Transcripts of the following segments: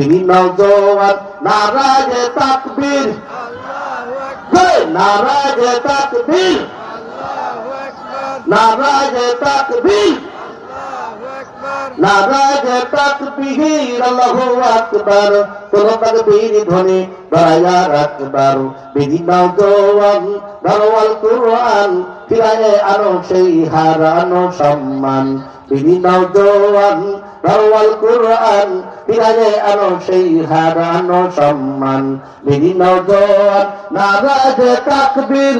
বিনি নওজোয়ান নারাজে তাকবীর। নারাজে তাকবীর। নারাজে তাকবীর। নারাজে তাকবীর, আল্লাহু আকবার। কোন তাকবীর ধ্বনি দয়া রাখবার। বিনি নওজোয়ান ধরওয়াল কুরআন, ফিরায়ে আনো সেই হারানো সম্মান। বিনি নওজোয়ান ধরওয়াল কুরআন ফিরায়ে আনো সেই হারানো সম্মান। বিনি নওজোয়ান নারাজে তাকবীর।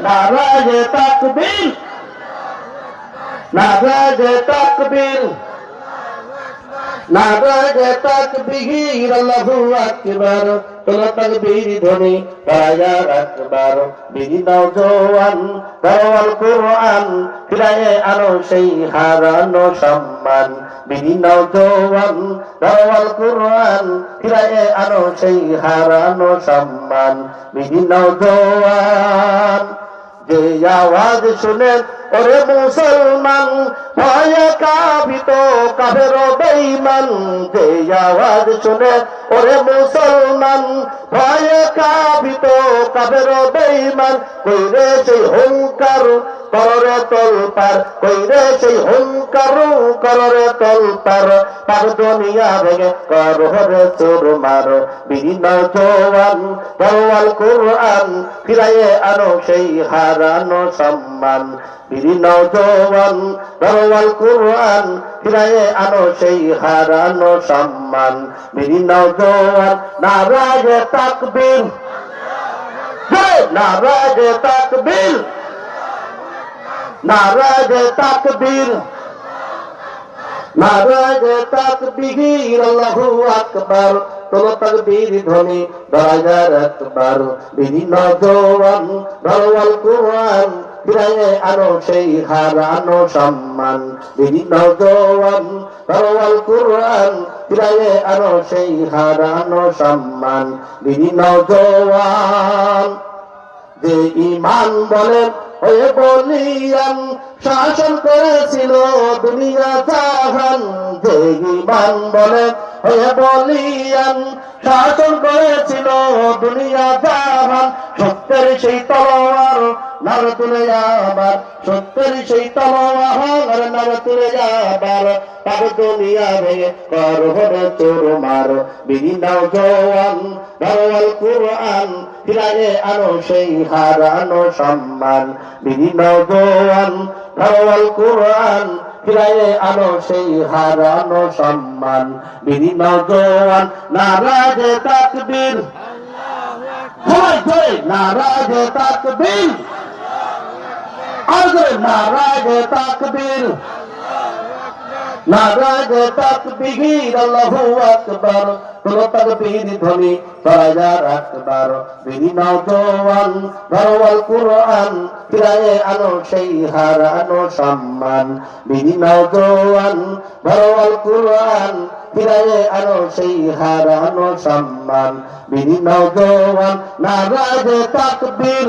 নারাজে তাকবীর। নারাজে নারাজে তাকবীর, আল্লাহু আকবার। কোন তাকবীর ধ্বনি দয়া রাখবার। বিনি নওজোয়ান দরওয়াল কুরআন, ফিরায়ে আনো সেই হারানো সম্মান। বিনি নওজোয়ান দরওয়াল কুরআন, ফিরায়ে আনো সেই হারানো সম্মান। বিনি নওজোয়ান যে আওয়াজ শুনেন, ওরে মুসলমান, ভয়ে কাবিত কাফের বেঈমান। যে আওয়াজ শুনে ওরে মুসলমান, ভয়ে কাবিত কাফের বেঈমান। কইরে সেই হুঙ্কার কররে তল পার কইরে সেই হুঙ্কার কররে তল পার পার দুনিয়া ভেঙে কর হরে চোর মার। বিভিন্ন জোয়ান দরওয়াল কুরআন ফিরায়ে আনো সেই হারানো সম্মান। বিভিন্ন জোয়ান দরওয়াল কুরআন ফিরায়ে আনো সেই হারানো সম্মান। বিভিন্ন জোয়ান নারাজে তাকবীর। নারাজে তাকবীর। নারাজে তাকবীর। নারাজে তাকবীর, আল্লাহু আকবার। ধ্বনি দয়া রাখবার বিভিন্ন জওয়ান দরওয়াল কুরআন আনো সেই হারানো সম্মান। বিভিন্ন জওয়ান দরওয়াল কুরআন, ফিরায়ে আনো সেই হারানো সম্মান। বিভিন্ন জওয়ান যে ইমান বলেন হয়ে বলিয়ান, শাসন করেছিল দুনিয়া জাহান যে ইমান বলে। হয়ে বলিয়ান, শাসন করেছিল দুনিয়া জাহান, সত্যের সেই তলোয়ার নার তুলে যাবার সত্যের সেই নার তুলে যাবার। তার দুনিয়া ভেঙে কর হরে চোর মার। বিভিন্ন জওয়ান দরওয়াল কুরআন ফিরায়ে আনো সেই হারানো সম্মান। বিভিন্ন জওয়ান দরওয়াল কুরআন ফিরায়ে আনো সেই হারানো সম্মান। বিভিন্ন জওয়ান নারাজে তাকবীর। জয় জয় নারাজে তাকবীর। আগে নারাজে তাকবীর। নারাজে তাকবীর, আল্লাহু আকবার। কোন তাকবীর ধ্বনি দয়া রাখবার বিভিন্ন জওয়ান দরওয়াল কুরআন, ফিরায়ে আনো সেই হারানো সম্মান। বিভিন্ন জওয়ান দরওয়াল কুরআন, ফিরায়ে আনো সেই হারানো সম্মান। বিভিন্ন জওয়ান নারাজে তাকবীর।